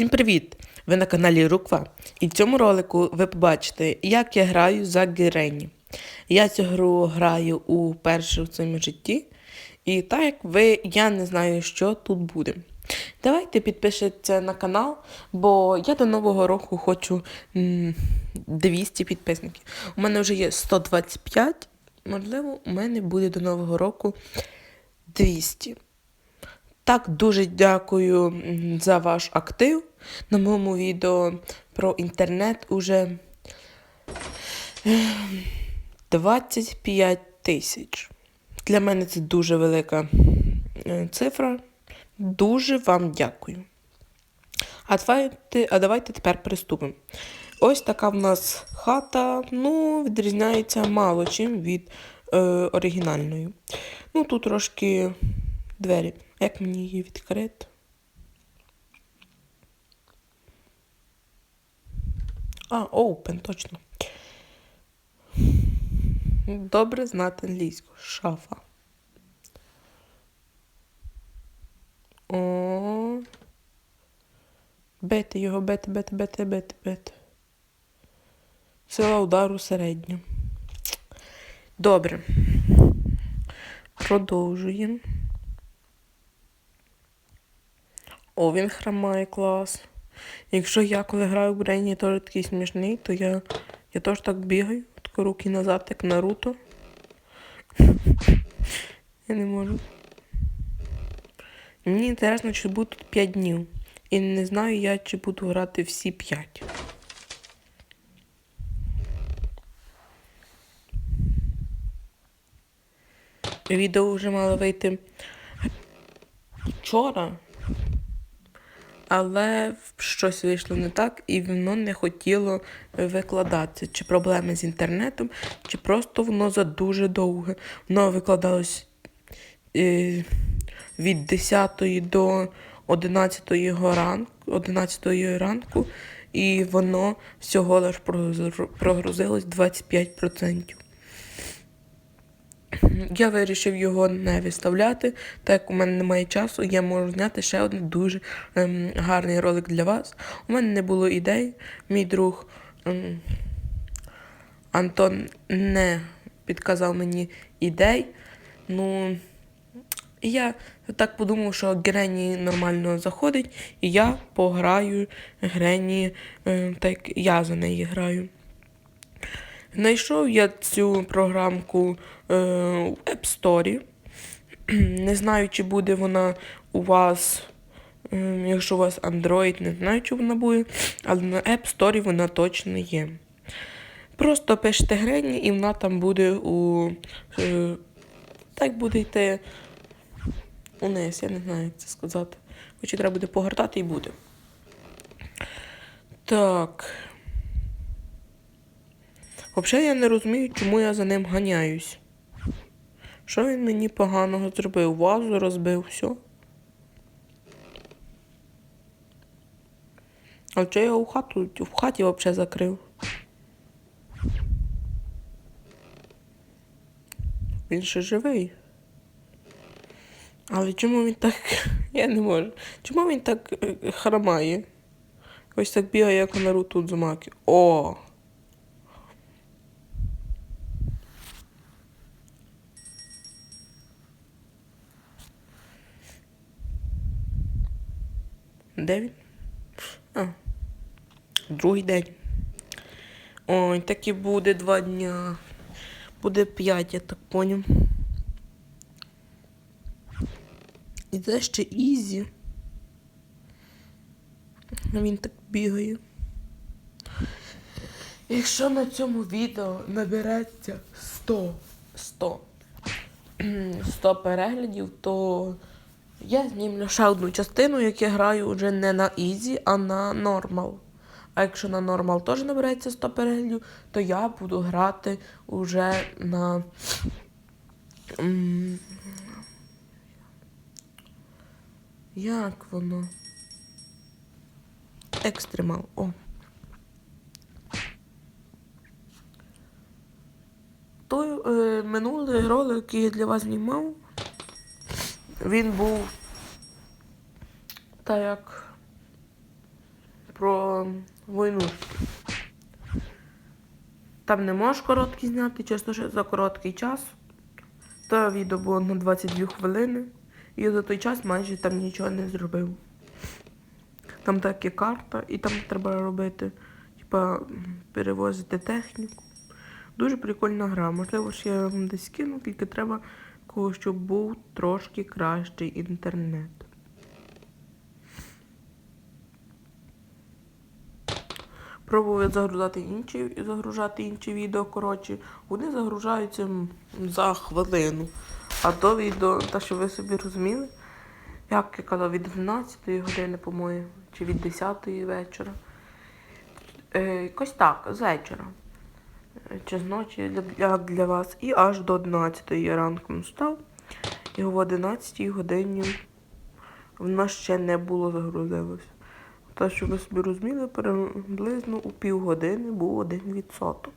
Всім привіт! Ви на каналі Руква. І в цьому ролику ви побачите, як я граю за Герені. Я цю гру граю у перше в своєму житті. І так як ви, я не знаю, що тут буде. Давайте підпишіться на канал, бо я до Нового року хочу 200 підписників. У мене вже є 125, можливо, у мене буде до Нового року 200. Так, дуже дякую за ваш актив. На моєму відео про інтернет уже ем, 25 тисяч. Для мене це дуже велика е, цифра. Дуже вам дякую. А давайте, а давайте тепер приступимо. Ось така в нас хата, ну, відрізняється мало чим від е, оригінальної. Ну, тут трошки двері. Як мені її відкрити? А, open, точно. Добре знати англійську. Шафа. О. Бити його, бити, бити, бити, бити, бити. Сила удару середня. Добре. Продовжуємо. О, він хромає клас. Якщо я коли граю в Брейні теж такий смішний, то я, я теж так бігаю, тако руки назад, як Наруто. Я не можу. Мені інтересно, чи буде тут 5 днів. І не знаю я, чи буду грати всі 5. Відео вже мало вийти вчора, але щось вийшло не так, і воно не хотіло викладатися. Чи проблеми з інтернетом, чи просто воно за дуже довге. Воно викладалось е, від 10 до 11 ранку, 11 ранку, і воно всього лиш прогрузилось 25%. Я вирішив його не виставляти, так як у мене немає часу, я можу зняти ще один дуже ем, гарний ролик для вас. У мене не було ідей. Мій друг ем, Антон не підказав мені ідей. Ну, і я так подумав, що Грені нормально заходить, і я пограю Грені, е, так я за неї граю. Знайшов я цю програмку е, в App Store. Не знаю, чи буде вона у вас, е, якщо у вас Android, не знаю, чи вона буде, але на App Store вона точно є. Просто пишете Грені, і вона там буде у. Е, так буде йти униз, я не знаю, як це сказати. Хоча треба буде погортати і буде. Так. Взагалі я не розумію, чому я за ним ганяюсь. Що він мені поганого зробив? Вазу розбив, все. А чи я його в хату в хаті взагалі закрив? Він ще живий. Але чому він так. Я не можу. Чому він так е, хромає? Ось так бігає, як Наруто Удзумаки. О! Де? А. Другий день. Ой, так і буде два дня. Буде п'ять, я так поняв. І це ще Ізі. Він так бігає. Якщо на цьому відео набереться 100, 100, 100 переглядів, то я знімлю ще одну частину, як я граю вже не на Ізі, а на нормал. А якщо на нормал теж набереться 100 переглядів, то я буду грати уже на. Як воно? Екстремал. О. Той е, минулий ролик, який я для вас знімав, він був так як про війну. Там не можеш короткі зняти, часто що за короткий час. То відео було на 22 хвилини. І за той час майже там нічого не зробив. Там так є карта, і там треба робити, типа, перевозити техніку. Дуже прикольна гра. Можливо, ще я вам десь кину, тільки треба щоб був трошки кращий інтернет. Пробую загружати інші, загружати інші відео, коротше, вони загружаються за хвилину. А то відео, та що ви собі розуміли, як я казав, від 12 години, по-моєму, чи від 10 вечора. Е, якось так, з вечора. Чи з ночі, для- як для вас. І аж до 11 я ранком встав. І в 11 годині в нас ще не було загрузилось. Та, що ви собі розуміли, приблизно у півгодини був один відсоток.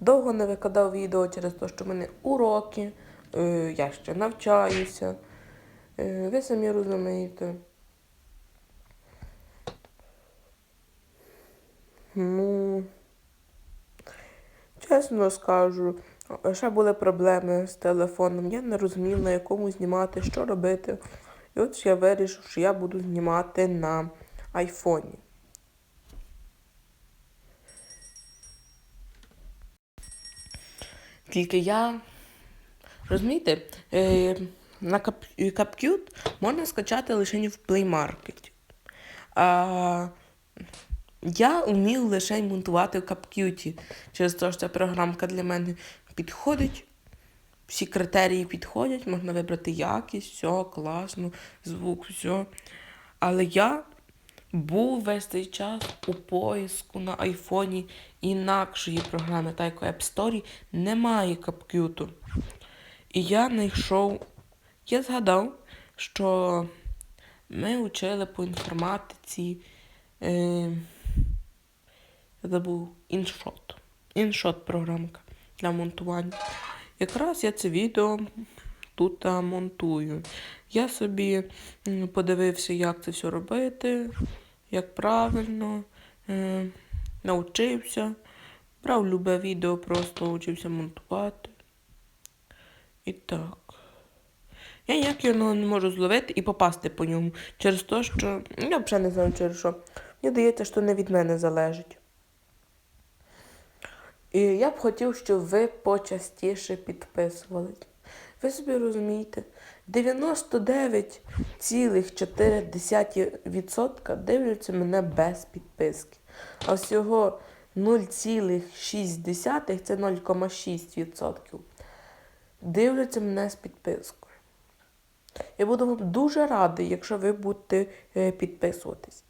Довго не викладав відео через те, що в мене уроки, е, я ще навчаюся. Е, ви самі розумієте. Ну, чесно скажу, ще були проблеми з телефоном. Я не розумів, на якому знімати, що робити. І от я вирішив, що я буду знімати на айфоні. Тільки я. Розумієте, е, на Cap- CapCute можна скачати лише в Play Market. А я вмів лише монтувати в CapCute. Через те, що ця програмка для мене підходить. Всі критерії підходять, можна вибрати якість, все, класно, звук, все. Але я був весь цей час у поиску на айфоні інакшої програми, та як у App Store немає CapCute. І я знайшов, я згадав, що ми вчили по інформатиці. Е, забув InShot. InShot програмка для монтування. Якраз я це відео тут монтую. Я собі подивився, як це все робити, як правильно, е, навчився. Брав любе відео, просто навчився монтувати. І так. Я ніяк його не можу зловити і попасти по ньому. Через те, що. Я взагалі не знаю через що. Мені здається, що не від мене залежить. І я б хотів, щоб ви почастіше підписувались. Ви собі розумієте, 99,4% дивляться мене без підписки. А всього 0,6, це 0,6%. Дивляться мене з підпискою. Я буду вам дуже радий, якщо ви будете е, підписуватись.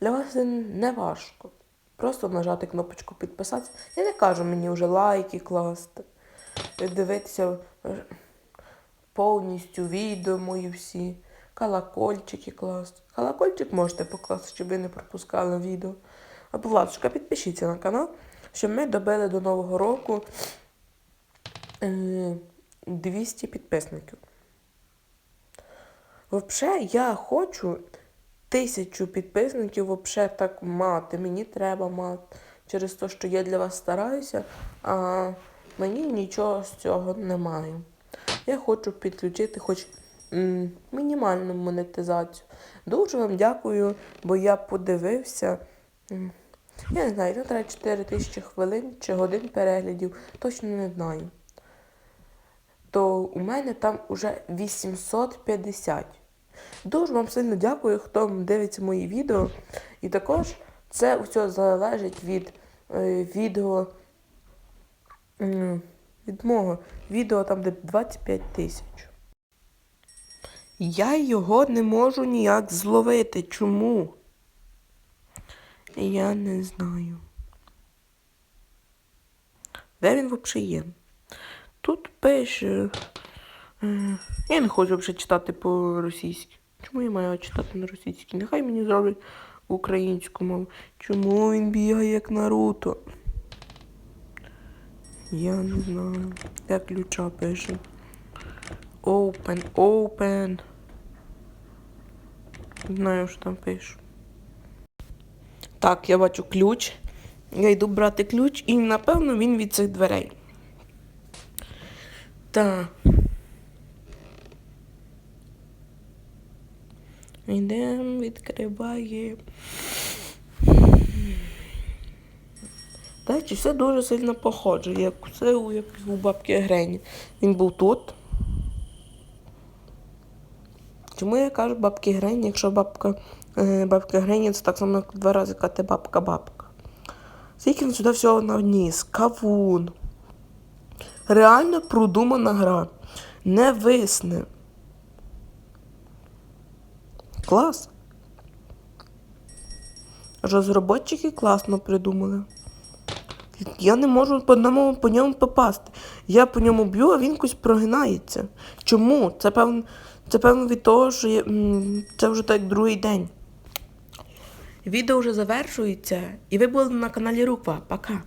Для вас це не важко. Просто нажати кнопочку підписатися. Я не кажу мені вже лайки класти, е, дивитися е, повністю відео мої всі, колокольчики класти. Колокольчик можете покласти, щоб ви не пропускали відео. А будь ласка, підпишіться на канал, щоб ми добили до Нового року е, 200 підписників. Взагалі, я хочу тисячу підписників взагалі так мати. Мені треба мати. Через те, що я для вас стараюся, а мені нічого з цього немає. Я хочу підключити хоч м, мінімальну монетизацію. Дуже вам дякую, бо я подивився. Я не знаю, це треба 4 тисячі хвилин чи годин переглядів, точно не знаю. То у мене там уже 850. Дуже вам сильно дякую, хто дивиться мої відео. І також це все залежить від е, відео. Від мого відео там, де 25 тисяч. Я його не можу ніяк зловити. Чому? Я не знаю. Де він взагалі є? Тут пише. Я не хочу вже читати по-російськи. Чому я маю читати на російській? Нехай мені зроблять українську мову. Чому він бігає як Наруто? Я не знаю. Де ключа пише. Open, open. Знаю, що там пишу. Так, я бачу ключ. Я йду брати ключ, і напевно він від цих дверей. Так. Йдемо, відкриває. Речі, все дуже сильно похоже, як це у, як у бабки Грені. Він був тут. Чому я кажу бабки Грені, якщо бабка, е, бабка Грені це так само, як два рази казати бабка-бабка. Скільки він сюди всього навніс? Кавун. Реально продумана гра. Не висне. Клас. Розроботчики класно придумали. Я не можу по одному по ньому попасти. Я по ньому б'ю, а він якось прогинається. Чому? Це певно, це певно від того, що я, це вже так другий день. Відео вже завершується, і ви були на каналі Руква. Пока.